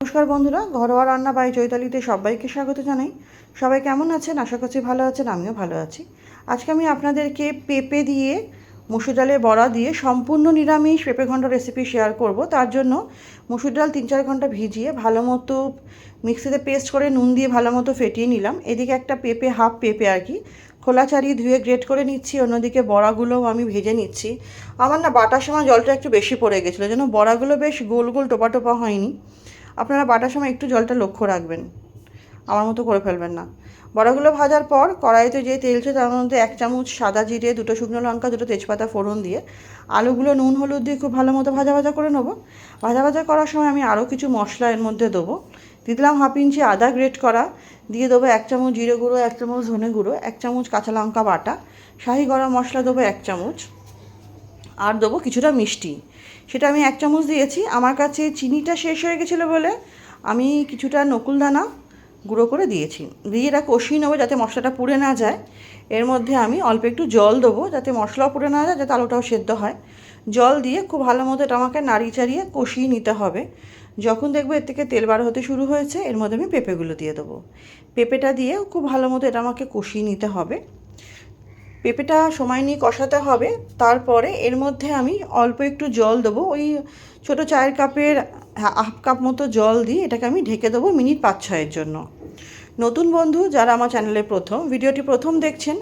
নমস্কার বন্ধুরা, ঘরোয়া রান্না বাই চৈতালিতে সবাইকে স্বাগত জানাই। সবাই কেমন আছেন? আশা করছি ভালো আছেন, আমিও ভালো আছি। আজকে আমি আপনাদেরকে পেঁপে দিয়ে, মুসুর ডালের বড়া দিয়ে সম্পূর্ণ নিরামিষ পেঁপে ঘন্ট রেসিপি শেয়ার করব। তার জন্য মুসুর ডাল তিন চার ঘণ্টা ভিজিয়ে ভালো মতো মিক্সিতে পেস্ট করে নুন দিয়ে ভালো মতো ফেটিয়ে নিলাম। এদিকে একটা পেঁপে হাফ পেঁপে আর কি, খোলা ছাড়িয়ে ধুয়ে গ্রেট করে নিচ্ছি। অন্যদিকে বড়াগুলোও আমি ভেজে নিচ্ছি। আমার না বাটার সময় জলটা একটু বেশি পড়ে গেছিল, যেন বড়াগুলো বেশ গোল গোল টোপা টোপা হয়নি। আপনারা বাটার সময় একটু জলটা লক্ষ্য রাখবেন। আমার মতো করে ফেলবেন না। বড়াগুলো ভাজার পর কড়াইতে যে তেল ছিল তার মধ্যে এক চামচ সাদা জিরে, দুটো শুকনো লঙ্কা, দুটো তেজপাতা ফোড়ন দিয়ে আলুগুলো নুন, হলুদ দিয়ে খুব ভালো মতো ভাজা ভাজা করে নেব। ভাজা ভাজা করার সময় আমি আরও কিছু মশলা এর মধ্যে দেবো। দিলাম হাফ ইঞ্চি আদা গ্রেট করা। দিয়ে দেবো এক চামচ জিরে গুঁড়ো, এক চামচ ধনে গুঁড়ো, এক চামচ কাঁচা লঙ্কা বাটা। শাহি গরম মশলা দেবো এক চামচ। আর দেবো কিছুটা মিষ্টি। সেটা আমি এক চামচ দিয়েছি। আমার কাছে চিনিটা শেষ হয়ে গেছিল বলে আমি কিছুটা নকুল দানা গুঁড়ো করে দিয়েছি। দিয়ে এটা কষিয়ে নেব যাতে মশলাটা পুড়ে না যায়। এর মধ্যে আমি অল্প একটু জল দেবো যাতে মশলাও পুড়ে না যায়, যাতে আলুটাও সেদ্ধ হয়। জল দিয়ে খুব ভালো মতো এটা আমাকে নাড়িয়ে চাড়িয়ে কষিয়ে নিতে হবে। যখন দেখব এর থেকে তেল বার হতে শুরু হয়েছে, এর মধ্যে আমি পেঁপেগুলো দিয়ে দেবো। পেঁপেটা দিয়ে খুব ভালো মতো এটা আমাকে কষিয়ে নিতে হবে। পেঁপেটা সময় নিয়ে কষাতে হবে, তারপরে এর মধ্যে আমি অল্প একটু জল দেবো। ওই ছোটো চায়ের কাপের হাফ কাপ মতো জল দিয়ে এটাকে আমি ঢেকে দেবো মিনিট পাঁচ ছয়ের জন্য। নতুন বন্ধু যারা আমার চ্যানেলে প্রথম, ভিডিওটি প্রথম দেখছেন,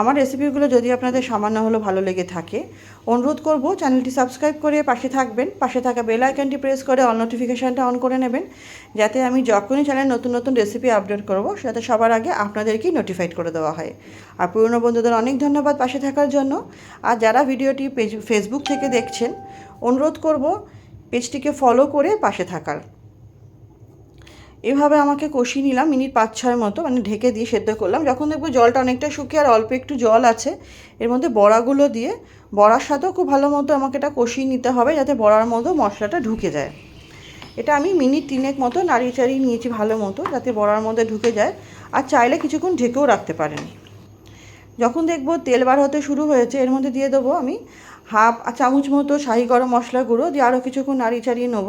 আমার রেসিপিগুলো যদি আপনাদের সামান্য হলেও ভালো লেগে থাকে, অনুরোধ করব চ্যানেলটি সাবস্ক্রাইব করে পাশে থাকবেন, পাশে থাকা বেল আইকনটি প্রেস করে অল নোটিফিকেশানটা অন করে নেবেন, যাতে আমি যখনই চ্যানেল নতুন নতুন রেসিপি আপলোড করব যাতে সবার আগে আপনাদেরকেই নোটিফাইড করে দেওয়া হয়। আর পুরনো বন্ধুদের অনেক ধন্যবাদ পাশে থাকার জন্য। আর যারা ভিডিওটি পেজ ফেসবুক থেকে দেখছেন, অনুরোধ করব পেজটিকে ফলো করে পাশে থাকার। এভাবে আমাকে কষিয়ে নিলাম, মিনিট পাঁচ, ছয় মতো মানে ঢেকে দিয়ে সেদ্ধ করলাম। যখন দেখব জলটা অনেকটা শুকিয়ে আর অল্প একটু জল আছে, এর মধ্যে বড়াগুলো দিয়ে, বড়ার সাথেও খুব ভালো মতো আমাকে এটা কষিয়ে নিতে হবে যাতে বড়ার মতো মশলাটা ঢুকে যায়। এটা আমি মিনিট তিনেক মতো নাড়িয়ে চাড়িয়ে নিয়েছি ভালো মতো, যাতে বড়ার মধ্যে ঢুকে যায়, আর চাইলে কিছুক্ষণ ঢেকেও রাখতে পারেন। যখন দেখব তেল বার হতে শুরু হয়েছে, এর মধ্যে দিয়ে দেবো আমি হাফ চামচ মতো শাহি গরম মশলা গুঁড়ো, দিয়ে আরও কিছুক্ষণ নাড়িয়ে চাড়িয়ে নেব।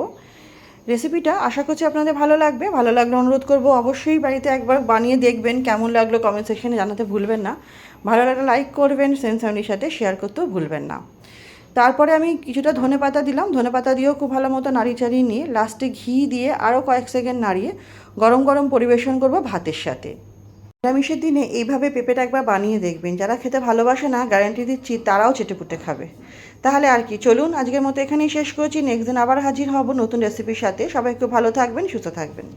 রেসিপিটা আশা করছি আপনাদের ভালো লাগবে। ভালো লাগলে অনুরোধ করব অবশ্যই বাড়িতে একবার বানিয়ে দেখবেন কেমন লাগল কমেন্ট সেকশনে জানাতে ভুলবেন না। ভালো লাগলে লাইক করবেন ফ্রেন্ড ফ্যামিলির সাথে শেয়ার করতেও ভুলবেন না। তারপরে আমি কিছুটা ধনে পাতা দিলাম। ধনে পাতা দিয়েও খুব ভালো মতো নাড়িয়ে চাড়িয়ে নিয়ে লাস্টে ঘি দিয়ে আরও কয়েক সেকেন্ড নাড়িয়ে গরম গরম পরিবেশন করব ভাতের সাথে। নিরামিষের দিনে এইভাবে পেঁপেটা একবার বানিয়ে দেখবেন। যারা খেতে ভালোবাসে না গ্যারান্টি দিচ্ছি তারাও চেটেপুটে খাবে। তাহলে আর কি, চলুন আজকের মতো এখানেই শেষ করছি। নেক্সট দিন আবার হাজির হব নতুন রেসিপির সাথে। সবাই একটু ভালো থাকবেন, সুস্থ থাকবেন।